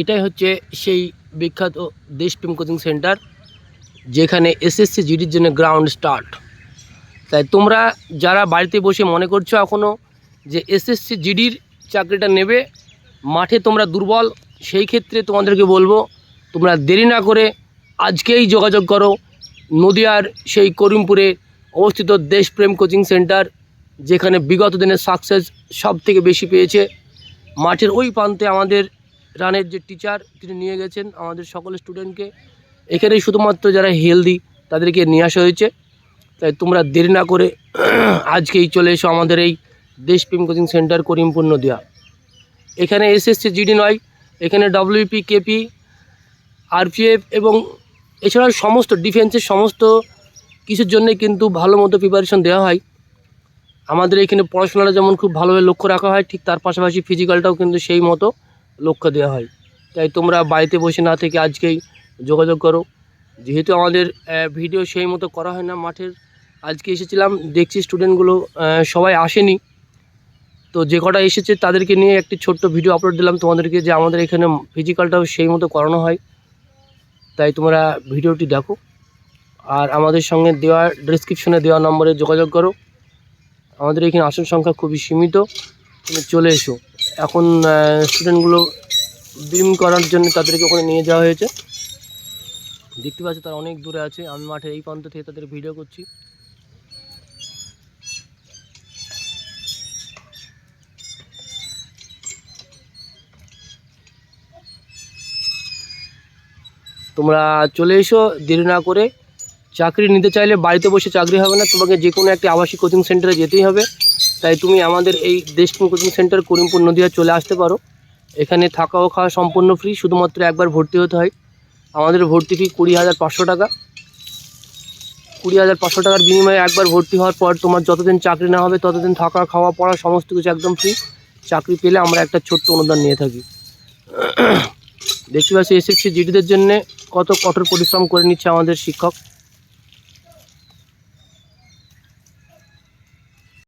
এটাই হচ্ছে সেই বিখ্যাত দেশপ্রেম কোচিং সেন্টার, যেখানে এসএসসি জিডির জন্য গ্রাউন্ড স্টার্ট তাই তোমরা যারা বাড়িতে বসে মনে করছ এখনও যে এসএসসি জিডির চাকরিটা নেবে, মাঠে তোমরা দুর্বল, সেই ক্ষেত্রে তোমাদেরকে বলব, তোমরা দেরি না করে আজকেই যোগাযোগ করো নদিয়ার সেই করিমপুরে অবস্থিত দেশপ্রেম কোচিং সেন্টার, যেখানে বিগত দিনের সাকসেস সব থেকে বেশি পেয়েছে। মাঠের ওই প্রান্তে আমাদের রানের যে টিচার তিনি নিয়ে গেছেন আমাদের সকল স্টুডেন্টকে এখানেই শুধুমাত্র যারা হেলদি তাদেরকে নিয়ে আসা হয়েছে। তাই তোমরা দেরি না করে আজকেই চলে এসো আমাদের এই দেশপ্রেম কোচিং সেন্টার করিমপুর নদিয়া। এখানে এসএসসি জিডি নয়, এখানে ডব্লিউপি কেপি আরপিএফ এবং এছাড়াও সমস্ত ডিফেন্সের সমস্ত কিছুর জন্যে কিন্তু ভালো মতো প্রিপারেশন দেওয়া হয়। আমাদের এখানে পড়াশোনাটা যেমন খুব ভালোভাবে লক্ষ্য রাখা হয়, ঠিক তার পাশাপাশি ফিজিক্যালটাও কিন্তু সেই মতো। লক্ষ্য দেওয়া হয়। তাই তোমরা বাড়িতে বসে না থেকে আজকেই যোগাযোগ করো। যেহেতু আমাদের ভিডিও সেই মতো করা হয় না মাঠের। আজকে এসেছিলাম, দেখছি স্টুডেন্টগুলো সবাই আসেনি। তো যে কটা এসেছে তাদেরকে নিয়ে একটি ছোট্ট ভিডিও আপলোড দিলাম। তোমাদেরকে যে আমাদের এখানে ফিজিক্যালটাও সেই মতো করানো হয়। তাই তোমরা ভিডিওটি দেখো। আর আমাদের সঙ্গে দেওয়া ডিসক্রিপশনে দেওয়া নম্বরে যোগাযোগ করো। আমাদের এখানে আসন সংখ্যা খুবই সীমিত। তুমি চলে এসো। এখন স্টুডেন্টগুলো বিম করার জন্য তাদেরকে ওখানে নিয়ে যাওয়া হয়েছে। দেখতে পাচ্ছ তারা অনেক দূরে আছে। আমি মাঠে এই প্রান্ত থেকে তাদের ভিডিও করছি। তোমরা চলে এসো, দেরি না করে। চাকরি নিতে চাইলে বাড়িতে বসে চাকরি হবে না। তোমাকে যে কোনো একটি আবাসিক কোচিং সেন্টারে যেতেই হবে। তাই তুমি আমাদের এই দেশপ্রেম কোচিং সেন্টার করিমপুর নদিয়া চলে আসতে পারো। এখানে থাকা ও খাওয়া সম্পূর্ণ ফ্রি শুধুমাত্র একবার ভর্তি হতে হয়। আমাদের ভর্তি ফি কুড়ি হাজার পাঁচশো টাকা। কুড়ি হাজার পাঁচশো টাকার বিনিময়ে একবার ভর্তি হওয়ার পর তোমার যতদিন চাকরি না হবে, ততদিন থাকা, খাওয়া, পড়া, সমস্ত কিছু একদম ফ্রি চাকরি পেলে আমরা একটা ছোট্ট অনুদান নিয়ে থাকি। দেখতে পাচ্ছি এসএসসি জিডিদের জন্য কত কঠোর পরিশ্রম করে নিচ্ছে আমাদের শিক্ষক।